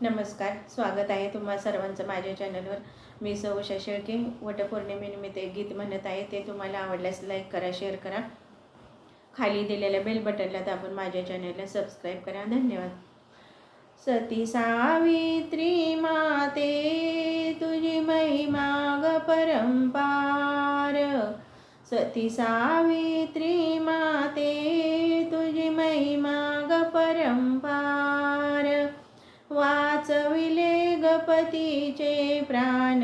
नमस्कार स्वागत आहे तुम्हा सर्वांचं माझ्या चॅनलवर. मी सौ उषा शेळके वटपौर्णिमेनिमित्त एक गीत म्हणत आहे. ते तुम्हाला आवडल्यास लाईक करा शेअर करा. खाली दिलेल्या बेल बटनला दाबून माझ्या चॅनलला सबस्क्राईब करा. धन्यवाद. सती सावित्री माते तुझी महिमा ग परंपार. सती सावित्री माते तुझी महिमा ग परंपार. पतीचे प्राण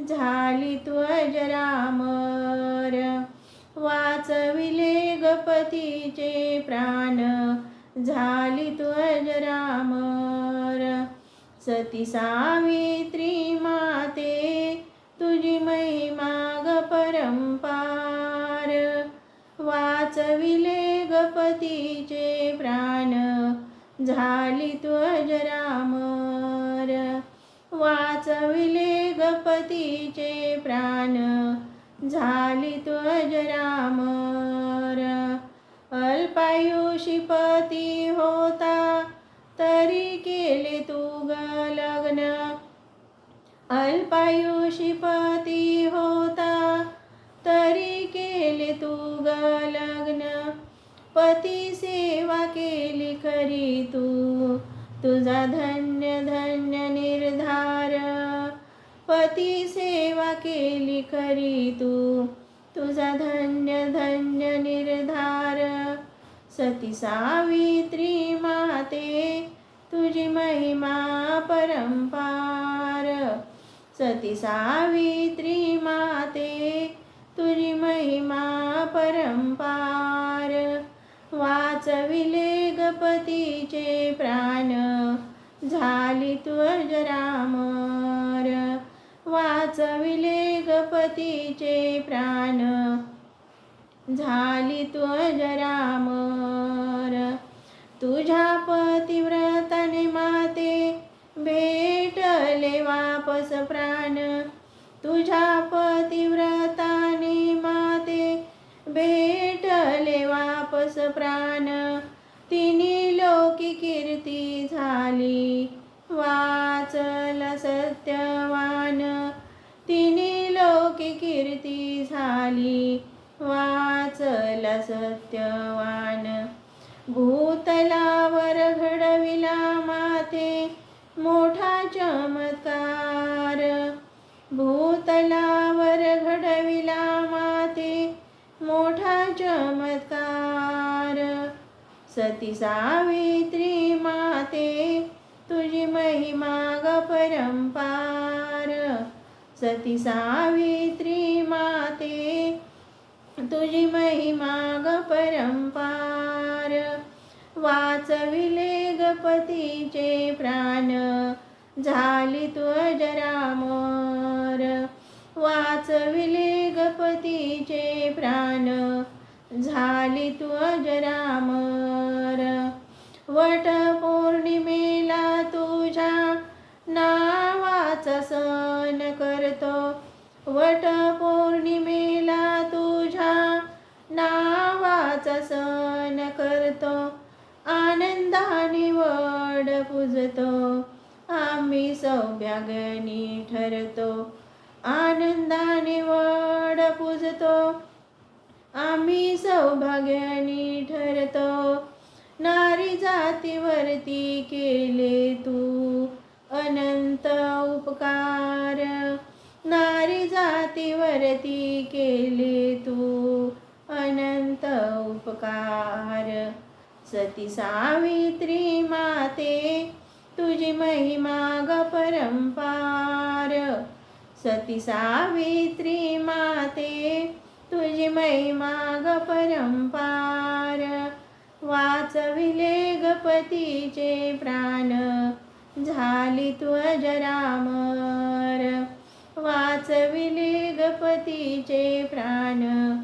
झाली त्वजरामर वाचविले गपतीचे प्राण झाली त्वजरामर सती सावित्री माते तुझी महिमा गपरंपार परंपार वाचविले गपतीचे प्राण झाली त्वजरामर वाचविले गपतीचे प्राण. झाली त्वजरामर अजरामर. पती होता तरी केले तू ग लग्न. अल्पायुषीपती होता तरी केले तू ग लग्न. पती सेवा केली खरी तू. तुझा धन्य धन्य निर्धार. पती सेवा केली खरी तू. तुझा धन्य धन्य निर्धार. सती सावित्री माते तुझी महिमा परंपार सती सावित्री माते तुझी महिमा परंपार वाचविले गपतीचे प्राण. झाली तू अजरामर वाचविले गपतीचे प्राण. झाली तू अजरामर तुझ्या पतिव्रताने माते भेटले वापस प्राण. तुझ्या पतिव्रताने माते भेटले वापस प्राण. तिने वाचल सत्यवान. तिने लोकी कीर्ती झाली. वाचल सत्यवान. भूतलावर घडविला माते मोठा चमत्कार. भूतलावर घडविला माते मोठा चमत्कार. सती सावित्री माते तुझी महिमा ग परंपार सती सावित्री माते तुझी महिमा ग परंपार वाचविले गपतीचे प्राण झाली तू अजरामर वाचविले गपतीचे प्राण झाली तू अजरामर वट करतो वट पौर्णिमेला तुझ्या नावाचा सण करतो. आनंदाने वड पूजतो. आम्ही सौभाग्यानी ठरतो. आनंदाने वड पूजतो. आम्ही सौभाग्यानी ठरतो. नारी जातीवरती केले तू अनंत उपकार नारी जातीवरती केले तू अनंत उपकार. सती सावित्री माते तुझी महिमा ग परंपार सती सावित्री माते तुझी महिमा ग परंपार वाचविले गपतीचे प्राण झाली तू अजरामर. वाचविले गपतीचे प्राण.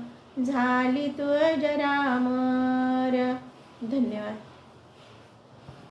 झाली तू अजरामर धन्यवाद.